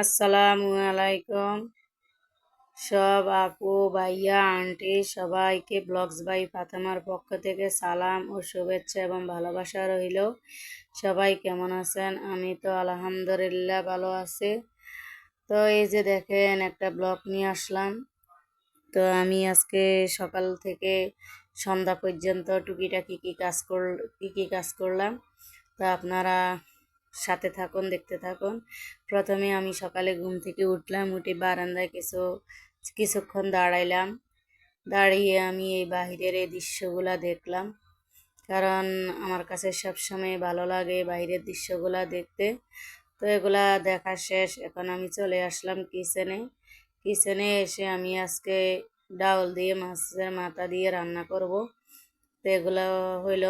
আসসালামু আলাইকুম। সব আপু, ভাইয়া, আন্টি সবাইকে ব্লগস বাই ফাতেমার পক্ষ থেকে সালাম ও শুভেচ্ছা এবং ভালোবাসা রইল। সবাই কেমন আছেন? আমি তো আলহামদুলিল্লাহ ভালো আছি। তো এই যে দেখেন, একটা ব্লগ নিয়ে আসলাম। তো আমি আজকে সকাল থেকে সন্ধ্যা পর্যন্ত টুকিটাকি কী কাজ কর, কী কী কাজ করলাম? তো আপনারা সাথে থাকুন, দেখতে থাকুন। প্রথমে আমি সকালে ঘুম থেকে উঠলাম, উঠে বারান্দায় কিছু, কিছুক্ষণ দাঁড়াইলাম। দাঁড়িয়ে আমি এই বাহিরের এই দৃশ্যগুলা দেখলাম। কারণ আমার কাছে সবসময় ভালো লাগে বাইরের দৃশ্যগুলা দেখতে। তো এগুলা দেখা শেষ। এখন আমি চলে আসলাম কিচেনে। কিচেনে এসে আমি আজকে ডাউল দিয়ে মাছের মাথা দিয়ে রান্না করব। তো এগুলো হইল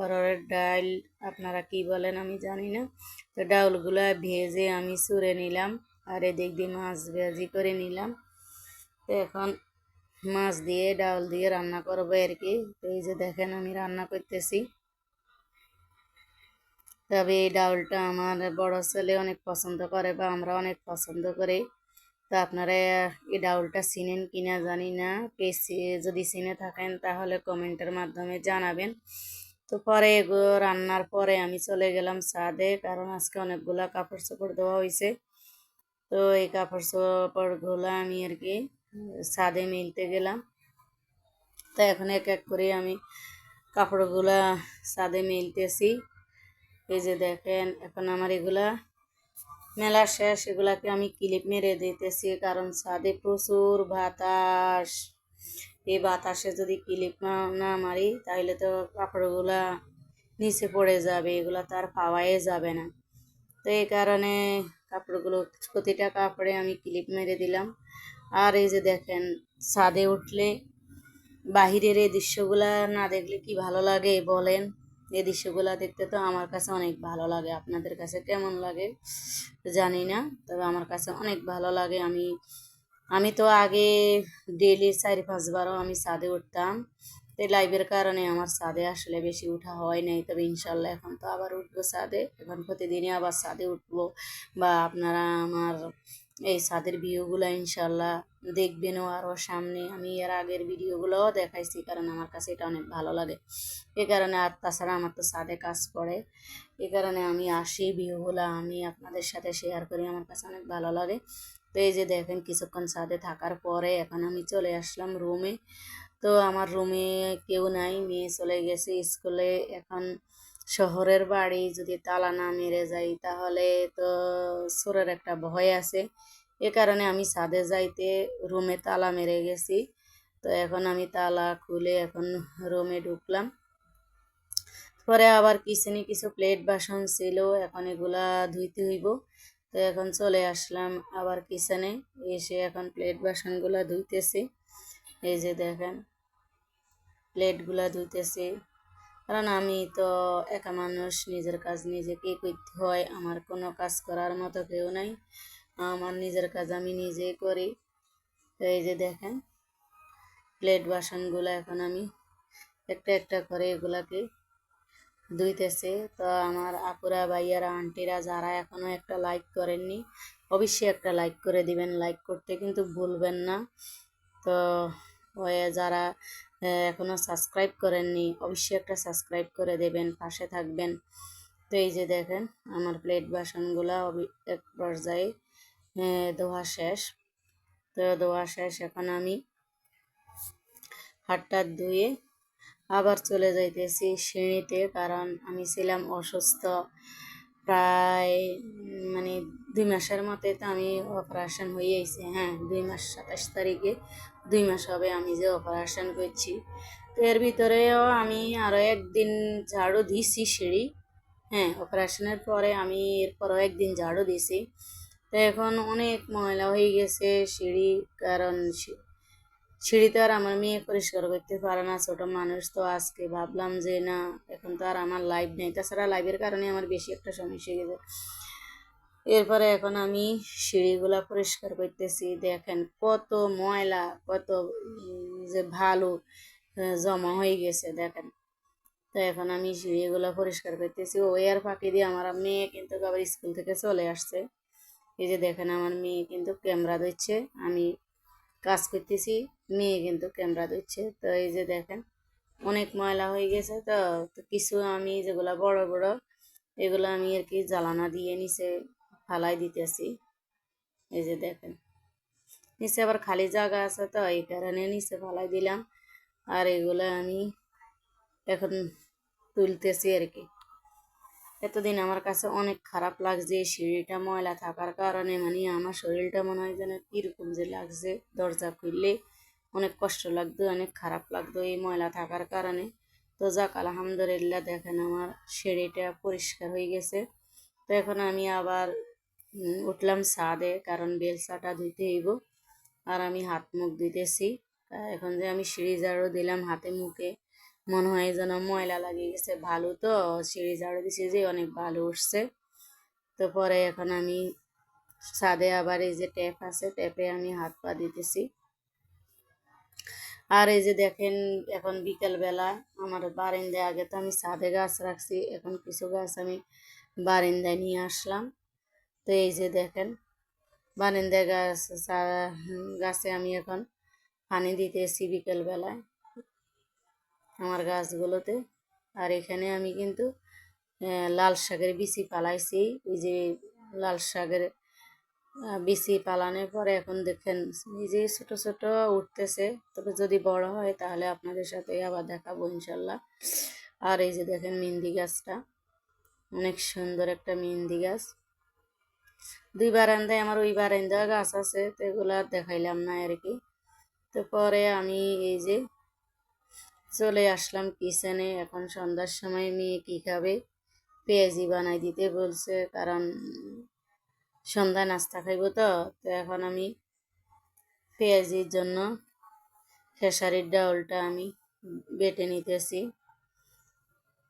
অরহরের ডাল, আপনারা কি বলেন আমি জানি না। তো ডাউলগুলো ভেজে আমি সুরে নিলাম আর এদিক দিয়ে মাছ ভেজি করে নিলাম। তো এখন মাছ দিয়ে ডাউল দিয়ে রান্না করব আর কি। তো এই যে দেখেন আমি রান্না করতেছি। তবে এই ডাউলটা আমার বড় ছেলে অনেক পছন্দ করে বা আমরা অনেক পছন্দ করি। তো আপনারা এই ডাউলটা চিনেন কিনা জানি না। কে যদি চিনে থাকেন তাহলে কমেন্টের মাধ্যমে জানাবেন। তো পরে রান্নার পরে আমি চলে গেলাম ছাদে, কারণ আজকে অনেকগুলা কাপড় চোপড় দেওয়া হয়েছে তো এই কাপড় চোপড়গুলো আমি আর কি ছাদে মিলতে গেলাম। তো এখন এক এক করে আমি কাপড়গুলা ছাদে মিলতেছি। এই যে দেখেন, এখন আমার এগুলা মেলা শেষ, এগুলাকে আমি ক্লিপ মেরে দিতেছি, কারণ ছাদে প্রচুর বাতাস। এই বাতাসে যদি ক্লিপ না মারি তাহলে তো কাপড়গুলা নিচে পড়ে যাবে, এগুলো তো আর পাওয়াই যাবে না। তো এই কারণে কাপড়গুলো, প্রতিটা কাপড়ে আমি ক্লিপ মেরে দিলাম। আর এই যে দেখেন, ছাদে উঠলে বাহিরের এই দৃশ্যগুলা না দেখলে কি ভালো লাগে বলেন? এই দৃশ্যগুলো দেখতে তো আমার কাছে অনেক ভালো লাগে। আপনাদের কাছে কেমন লাগে? জানি না, তবে আমার কাছে অনেক ভালো লাগে। আমি আমি তো আগে ডেলি চার পাঁচবারও আমি ছাদে উঠতাম। তো লাইভের কারণে আমার ছাদে আসলে বেশি উঠা হয় নাই। তবে ইনশাল্লাহ এখন তো আবার উঠবো ছাদে। এখন প্রতিদিনই আবার ছাদে উঠবো। বা আপনারা আমার এই ছাদের ভিডিওগুলো ইনশাল্লাহ দেখবেনও আরও সামনে। আমি এর আগের ভিডিওগুলোও দেখাইছি, কারণ আমার কাছে এটা অনেক ভালো লাগে। এ কারণে আর তাছাড়া আমার তো ছাদে কাজ পড়ে। এ কারণে আমি আসি ভিডিওগুলো আমি আপনাদের সাথে শেয়ার করি, আমার কাছে অনেক ভালো লাগে। তো এই যে দেখেন কিছুক্ষণ ছাদে থাকার পরে এখন আমি চলে আসলাম রুমে। তো আমার রুমে কেউ নাই, মেয়ে চলে গেছে স্কুলে। এখন শহরের বাড়ি যদি তালা না মেরে যাই, তাহলে তো সোরের একটা ভয় আছে। এ কারণে আমি ছাদে যাইতে রুমে তালা মেরে গেছি। তো এখন আমি তালা খুলে এখন রুমে ঢুকলাম। পরে আবার কিচেনে কিছু প্লেট বাসন ছিল, এখন এগুলা ধুইতে হইব। তো এখন চলে আসলাম আবার কিচেনে, এসে এখন প্লেট বাসনগুলা ধুইতেছি। এই যে দেখেন, প্লেটগুলা ধুইতেছি। কারণ আমি তো একা মানুষ, নিজের কাজ নিজেকেই করতে হয়, আমার কোনো কাজ করার মতো কেউ নাই। আমার নিজের কাজ আমি নিজেই করি। তো এই যে দেখেন, প্লেট বাসনগুলো এখন আমি একটা একটা করে এগুলাকে ধুইতেছে। তো আমার আপুরা, ভাইয়ারা, আন্টিরা যারা এখনও একটা লাইক করেননি, অবশ্যই একটা লাইক করে দিবেন। লাইক করতে কিন্তু ভুলবেন না। তো যারা এখনও সাবস্ক্রাইব করেননি, অবশ্যই একটা সাবস্ক্রাইব করে দেবেন, পাশে থাকবেন। তো এই যে দেখেন, আমার প্লেট বাসনগুলো এক পর্যায়ে ধোয়া শেষ। তো ধোয়া শেষ, এখন আমি হাতটা ধুয়ে আবার চলে যাইতেছি সিঁড়িতে, কারণ আমি ছিলাম অসুস্থ। প্রায় মানে দুই মাসের মতে তো আমি অপারেশন হয়ে আইছি হ্যাঁ দুই মাস সাতাশ তারিখে দুই মাস হবে আমি যে অপারেশন করছি। তো এর ভিতরেও আমি আরও একদিন ঝাড়ু দিছি সিঁড়ি হ্যাঁ অপারেশনের পরে আমি এরপরও একদিন ঝাড়ু দিছি। তো এখন অনেক ময়লা হয়ে গেছে সিঁড়ি, কারণ সিঁড়িতে আর আমার মেয়ে পরিষ্কার করতে পারে না, ছোটো মানুষ তো আজকে ভাবলাম যে না, এখন তো আর আমার লাইভ নেই। তাছাড়া লাইভের কারণে আমার বেশি একটা সমস্যা গেছে। এরপরে এখন আমি সিঁড়িগুলা পরিষ্কার করতেছি। দেখেন কত ময়লা, কত যে ভালো জমা হয়ে গেছে, দেখেন। তো এখন আমি সিঁড়িগুলো পরিষ্কার করতেছি। ও এর ফাঁকি দিয়ে আমার মেয়ে কিন্তু আবার স্কুল থেকে চলে আসছে। এই যে দেখেন আমার মেয়ে কিন্তু ক্যামেরা দিচ্ছে আমি কাজ করতেছি। মেয়ে কিন্তু ক্যামেরা দিচ্ছে তো এই যে দেখেন, অনেক ময়লা হয়ে গেছে তো তো কিছু আমি যেগুলা বড় বড়, এগুলো আমি আর কি জ্বালানা দিয়ে নিচে ফালাই দিতেছি। এই যে দেখেন, নিচে আবার খালি জায়গা আছে তো, এই কারণে নিচে ফালাই দিলাম। আর এগুলো আমি এখন তুলতেছি আর কি। এতদিন আমার কাছে অনেক খারাপ লাগছে সিঁড়িটা ময়লা থাকার কারণে মানে আমার শরীরটা মনে হয় যেন কীরকম যে লাগছে, দরজা খুললে অনেক কষ্ট লাগতো, অনেক খারাপ লাগতো এই ময়লা থাকার কারণে। তো যাক, আলহামদুলিল্লাহ দেখেন আমার সিঁড়িটা পরিষ্কার হয়ে গেছে। তো এখন আমি আবার উঠলাম ছাদে, কারণ বেলসাটা ধুইতে হইব, আর আমি হাত মুখ তা এখন যে আমি সিঁড়ি ঝাড়ু দিলাম হাতে মুখে মনে হয় যেন ময়লা লাগিয়ে গেছে। ভালো তো, সিঁড়ি ঝাড়ু দিছি যে, অনেক ভালো উঠছে। তো পরে এখন আমি ছাদে আবার এই যে ট্যাপ আছে, ট্যাপে আমি হাত পা দিতেছি। আর এই যে দেখেন, এখন বিকেলবেলা আমার বারান্দায় আগে তো আমি ছাদে গাছ রাখছি, এখন কিছু গাছ আমি বারিন্দায় নিয়ে আসলাম। তো এই যে দেখেন, বারান্দায় গাছ গাছে আমি এখন পানি দিতেছি বিকেলবেলায় আমার গাছগুলোতে। আর এখানে আমি কিন্তু লাল শাকের বিচি পালাইছি। এই যে লাল শাকের বিচি পালানোর পরে এখন দেখেন, এই যে ছোট ছোট উঠতেছে। তবে যদি বড় হয় তাহলে আপনাদের সাথে আবার দেখাবো ইনশাল্লাহ। আর এই যে দেখেন মেহেন্দি গাছটা, অনেক সুন্দর একটা মেহেন্দি গাছ। দুই বারান্দায় আমার ওই বারান্দা গাছ আছে, তো এগুলো আর দেখাইলাম না আর কি। তো পরে আমি এই যে চলে আসলাম কিচেনে। এখন সন্ধ্যার সময় মেয়ে কি খাবে? পেঁয়াজি বানাই দিতে বলছে, কারণ সন্ধ্যায় নাস্তা খাইব তো। তো এখন আমি পেঁয়াজির জন্য খেসারির ডাউলটা আমি বেটে নিতেছি।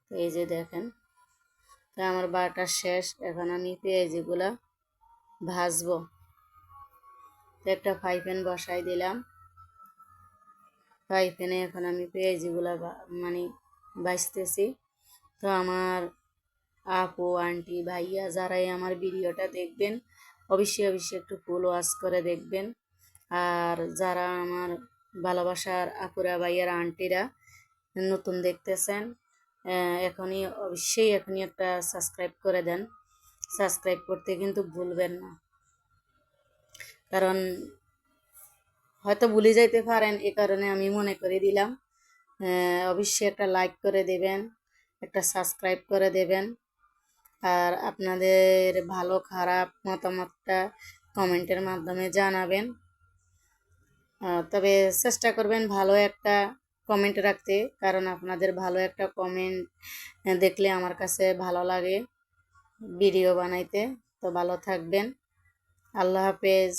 তো এই যে দেখেন, তো আমার বাটা শেষ। এখন আমি পেঁয়াজিগুলা ভাজবো। একটা ফ্রাই বসাই দিলাম। ফ্রাই এখন আমি পেঁয়াজিগুলা মানে ভাজতেছি তো আমার আপু, আন্টি, ভাইয়া যারাই আমার ভিডিওটা দেখবেন, অবশ্যই অবশ্যই একটু ফুল ওয়াশ করে দেখবেন। আর যারা আমার ভালোবাসার আপুরা, ভাইয়ার আন্টিরা নতুন দেখতেছেন এখনই অবশ্যই এখনই একটা সাবস্ক্রাইব করে দেন। সাবস্ক্রাইব করতে কিন্তু ভুলবেন না। কারণ হয়তো ভুলে যাইতে পারেন, এ কারণে আমি মনে করে দিলাম। অবশ্যই একটা লাইক করে দেবেন, একটা সাবস্ক্রাইব করে দেবেন। আর আপনাদের ভালো, খারাপ মতামতটা কমেন্টের মাধ্যমে জানাবেন। তবে চেষ্টা করবেন ভালো একটা কমেন্ট রাখতে, কারণ আপনাদের ভালো একটা কমেন্ট দেখলে আমার কাছে ভালো লাগে ভিডিও বানাইতে। তো ভালো থাকবেন। আল্লাহ হাফেজ।